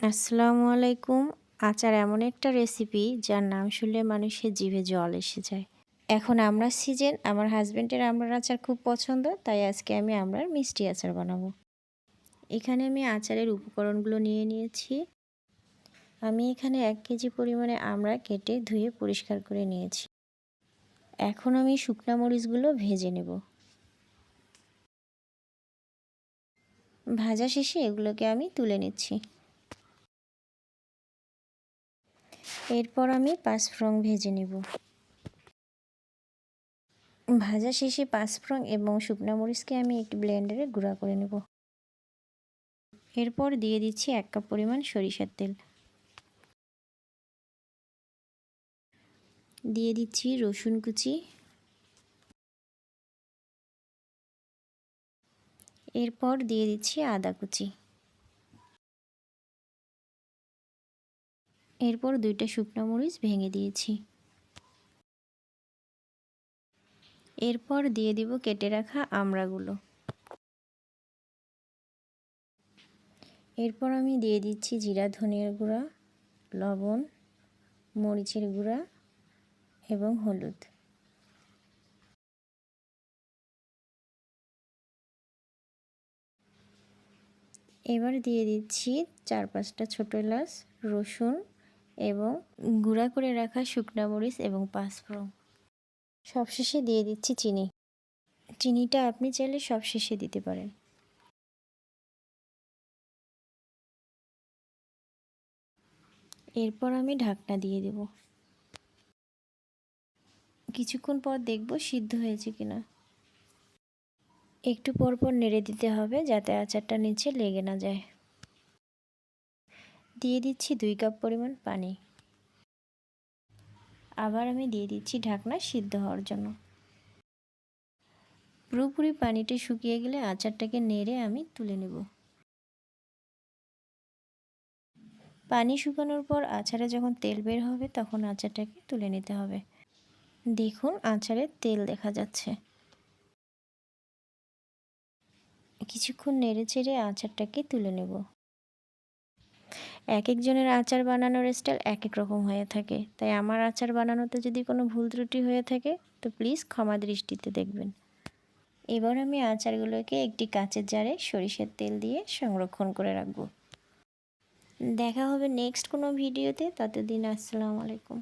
আসসালামু আলাইকুম। আচার এমন একটা রেসিপি যার নাম শুনলে মানুষের জিভে জল এসে যায়। এখন আমরা সিজন, আমার হাজব্যান্ডের আমরার আচার খুব পছন্দ, তাই আজকে আমি আমরার মিষ্টি আচার বানাবো। এখানে আমি আচারের উপকরণগুলো নিয়ে নিয়েছি। আমি এখানে এক কেজি পরিমাণে আমরা কেটে ধুয়ে পরিষ্কার করে নিয়েছি। এখন আমি শুকনা মরিচগুলো ভেজে নেব। ভাজা শেষে এগুলোকে আমি তুলে নিচ্ছি। এরপর আমি পাঁচফোড়ন ভেজে নেব। ভাজা শেষে পাঁচফোড়ন এবং শুকনো মরিচকে আমি একটি ব্লেন্ডারে গুঁড়া করে নেব। এরপর দিয়ে দিচ্ছি এক কাপ পরিমাণ সরিষার তেল। দিয়ে দিচ্ছি রসুন কুচি। এরপর দিয়ে দিচ্ছি আদা কুচি। এরপর দুইটা শুকনো মরিচ ভেঙে দিয়েছি। এরপর দিয়ে দিব কেটে রাখা আমড়াগুলো। এরপর আমি দিয়ে দিচ্ছি জিরা, ধনিয়ার গুঁড়া, লবণ, মরিচের গুঁড়া এবং হলুদ। এবার দিয়ে দিচ্ছি চার পাঁচটা ছোটো এলাচ, রসুন এবং গুঁড়া করে রাখা শুকনা মরিচ এবং পাঁচফোড়ন। সবশেষে দিয়ে দিচ্ছি চিনি। চিনিটা আপনি চাইলে সব শেষে দিতে পারেন। এরপর আমি ঢাকনা দিয়ে দেব। কিছুক্ষণ পর দেখব সিদ্ধ হয়েছে কিনা। একটু পর পর নেড়ে দিতে হবে যাতে আচারটা নিচে লেগে না যায়। দিয়ে দিচ্ছি দুই কাপ পরিমাণ পানি। আবার আমি দিয়ে দিচ্ছি ঢাকনা সিদ্ধ হওয়ার জন্য। পুরোপুরি পানিটা শুকিয়ে গেলে আচারটাকে নেড়ে আমি তুলে নেব। পানি শুকানোর পর আচারে যখন তেল বের হবে তখন আচারটাকে তুলে নিতে হবে। দেখুন আচারে তেল দেখা যাচ্ছে। কিছুক্ষণ নেড়ে চেড়ে আচারটাকে তুলে নেব। এক একজনের আচার বানানোর স্টাইল এক এক রকম হয়ে থাকে। তাই আমার আচার বানানোতে যদি কোনো ভুল ত্রুটি হয়ে থাকে, তো প্লিজ ক্ষমা দৃষ্টিতে দেখবেন। এবার আমি আচারগুলোকে একটি কাঁচের জারে সরিষার তেল দিয়ে সংরক্ষণ করে রাখব। দেখা হবে নেক্সট কোনো ভিডিওতে ততদিন আসসালামু আলাইকুম।